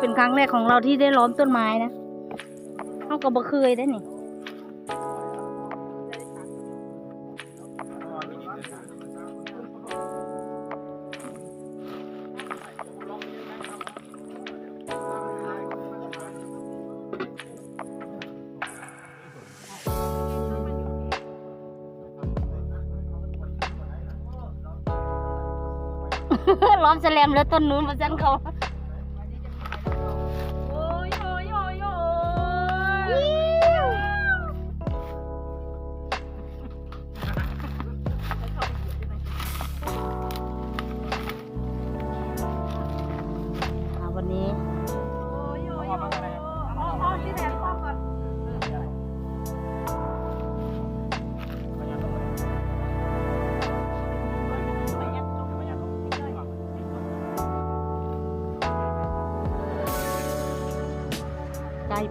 เป็นครั้งแรกของเราที่ได้ล้อมต้นไม้นะเขาก็บ่เคยได้นี่ล้อมแสลมแล้วต้นนู้นมาจันเขา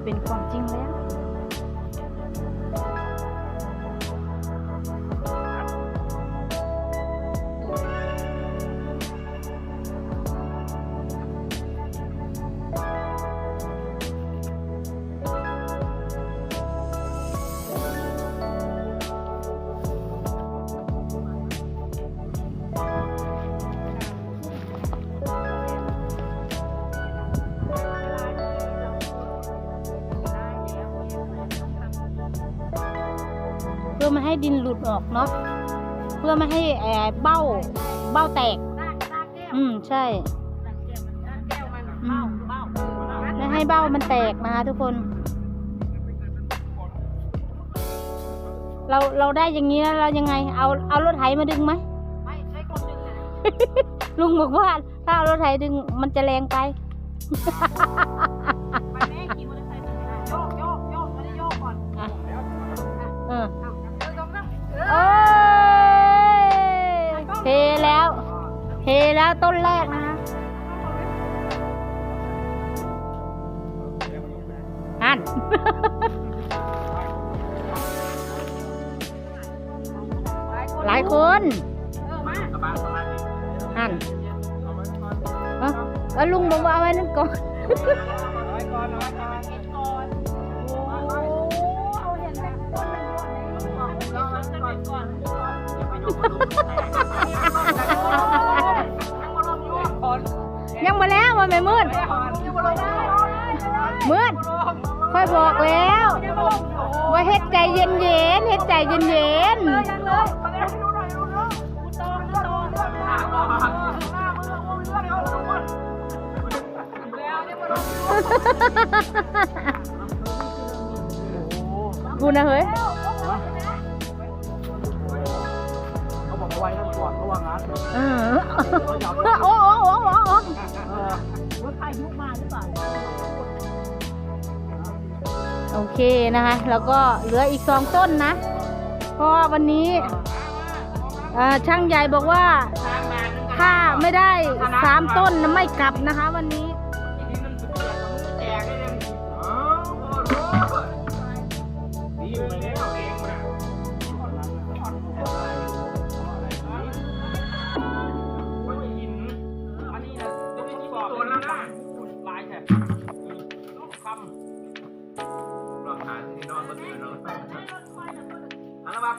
เป็นความจริงแล้ว พื่อไม่ให้ดินหลุดออกเนาะเพื่อไม่ให้แอบเบ้าเบ้าแตกลากลากแก้วอืมใช่ลากแก้วมันลากแก้วมันเบ้าเบ้าไม่ให้เบ้ามันแตกนะคะทุกคน เราเราได้อย่างนี้แล้วเรายังไง เอาเอารถไถมาดึงไหม ไม่ใช่คนหนึ่งนะลุงบอกว่าถ้าเอารถไถดึงมันจะแรงไป เทแล้วต้นแรกนะคะอันหลายคนหลายคนเออมาอันเอ้าแล้วลุงบอกว่าเอาไว้นั่นก่อนเห็นก่อนโอ้เอาเห็นแบบต้นมันก่อนเลยก่อนก่อนก่อนก่อน มาแล้วมันไม่มืดมืดค่อยบอกแล้วว่าเฮ็ดใจเย็นเย็นเฮ็ดใจเย็นเย็นกูนะเฮ้ย กเอาไว้นั่นก่อนระวังงั้นเออโอ้โอ้โอ้โอ้โอ้รถไฟยุกมาหรือเปล่าโอเคนะคะ แล้วก็เหลืออีกสองต้นนะเพราะวันนี้ช่างใหญ่บอกว่า ถ้าไม่ได้สามต้นไม่กลับนะคะ วันนี้ดีไปแ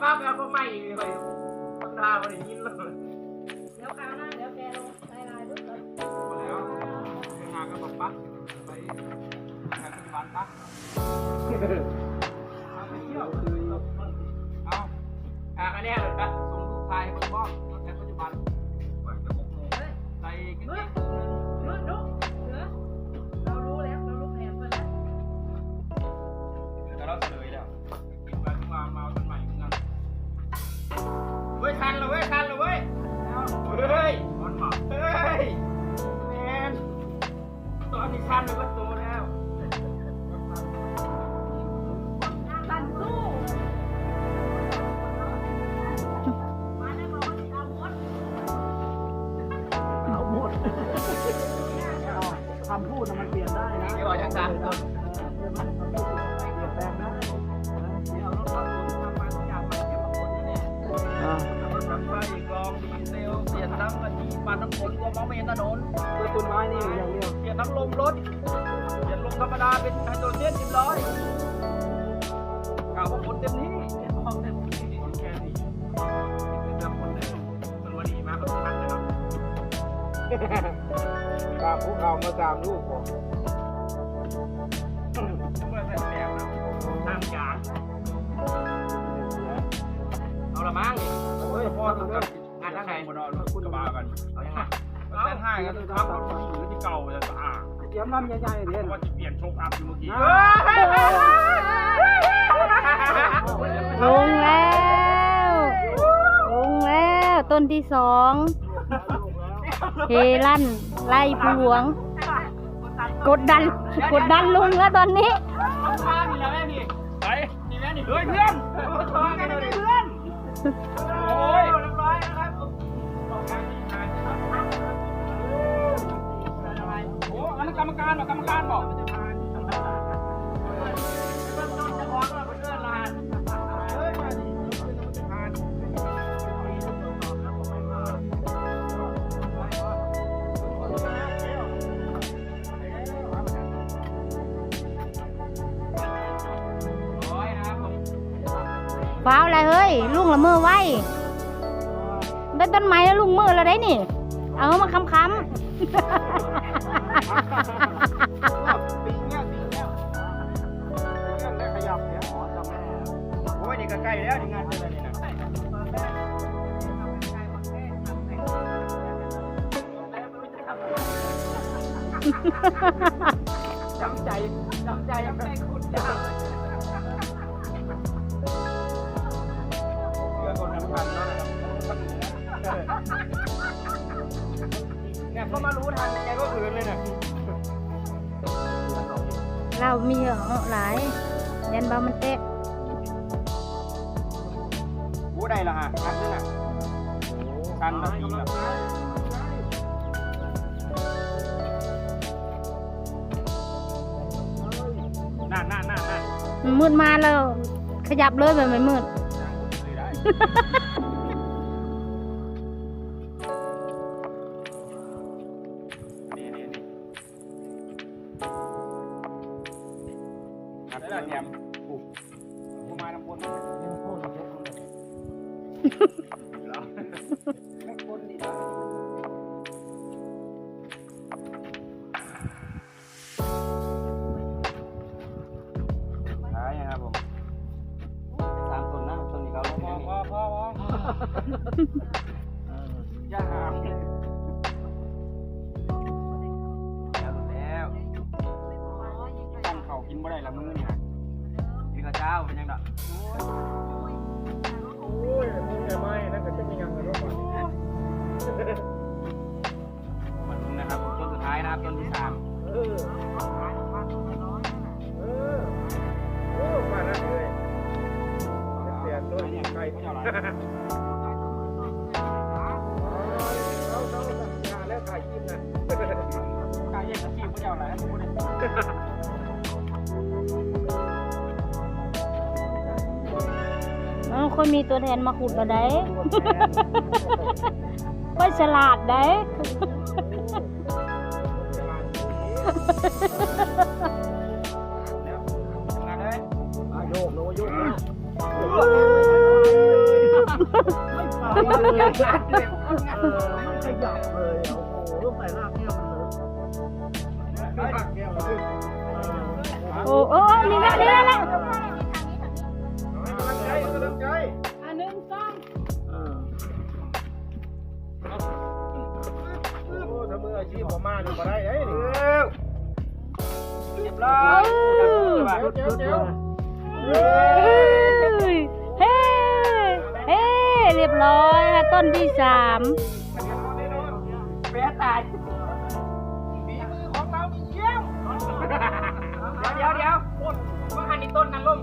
ป้าไปเอาก็ไม่เลยทำท่ามันยินเลยเดี๋ยวคราวหน้าเดี๋ยวแกลงลายลายด้วยกันหมดแล้วงานก็บอกปั๊บไปงานปัจจุบันปั๊บำพูดมันเปลี่ยนได้นะไม่ว่าจะการเปลี่ยนแปลงได้นี่เอารถขับรถทำมาทุกอย่างมาเก็บมาคนนี่เนี่ยเอารถขับไปอีกลองดีเซลเปลี่ยนน้ำมันที่ปันน้ำฝนก็มองไม่เห็นถนนด้วยต้นไม้นี่อย่างเดียวเปลี่ยนน้ำลมรถเปลี่ยนลมธรรมดาเป็นไฮโดรเจนเรียบร้อยกล่าวว่าฝนเต็มที่ห้องเต็มที่แค่นี้เป็นน้ำฝนเลยมันวันดีมากก็ทันนะครับ กราบภูเขามาสามลูกผมเมื่อใส่แดงนะห้ามยางเอาละมั้งโอ้ยพ่อต้ต้อองงกักับบงานทั้งไงหมดเอาคุณกระบากันเอายังไงแต่ถ้าก็คือทำรถหรือที่เก่าจะสะอาดเตรียมน้ำใหญ่ๆเพเนี่ยราะว่าจะเปลี่ยนโชคอัพอยู่เมื่อกี้ลงแล้วลงแล้วต้นที่สอง เฮลั่นไล่ผู้หลวง กดดันกดดันลุงแล้วตอนนี้ไปมีแม่นี่เฮ้ยเพื่อนทอกันเลยเพื่อน ฟ้าวอะไรเฮ้ยลุงละเมอไว้ได้ต้นไม้แล้วลุงมือแล้วได้นี่ เอามาค้ำปีเนี้ยปีเนี้ยปีเนี้ยได้ขยับเนี่ยอ๋อจำแม่โอ้ยนี่ก็ใกล้แล้วนี่งานเดือนนี้นะจำใจจำใจจำใจคุณจ้า ก็มารู้ทันแกก็คืนเลยน่ะเรามีเหรอหลาย ยันเบามันเตะรู้ได้ละฮะทันนั่นน่ะทันนาทีละน่าน่าน่าน่ามันมืดมาแล้ว ขยับเลยแบบไม่มืด ครับแล้วแถมปุ๊บกูมาน้ำพ่นแล้วไม่คนดีนะขายยังครับผมสามต้นนะต้นนี้เขาพอนี่พอพอพอย่าหามแล้วแล้วตั้งเขากินบ่ได้ละมือนี่นะ กินข้าวเจ้าเป็นยังดอกโอ้ยมึงไงไม่นั่นก็จะมียังไงรถก่อมาลุ้นนะครับต้นสุดท้ายนะครับต้นที่สามเออเออโอ้มานั่นเลยเสียตัวนี้ใครไม่ ค่อยมีตัวแทนมาขุดมาได้ค่อยฉลาดได้แล้วทำงานเลยมาโยกโนโยกนะไม่เป่าเลยงานเลยเออไม่ขยับเลยโอ้โหลูกใส่รากแก้วมันเลยรากแก้วมันเลยโอ้โอ้นี่ละนี่ละนี่ละกำลัง ใจกำลังใจอันหนึ่งสองเออโอ้ถ้ามืออาชีพผมมาดูมาได้เอ้ยนี่เรียบร้อยเดี๋ยวเดี๋ยวเดี๋ยวเฮ้ยเฮ้เฮ้เรียบร้อยค่ะต้นที่สามแพ้ตายฝีมือของเรามีเยี่ยมเดี๋ยวเดี๋ยวเดี๋ยวว่าหันนี่ต้นนั้นล่ม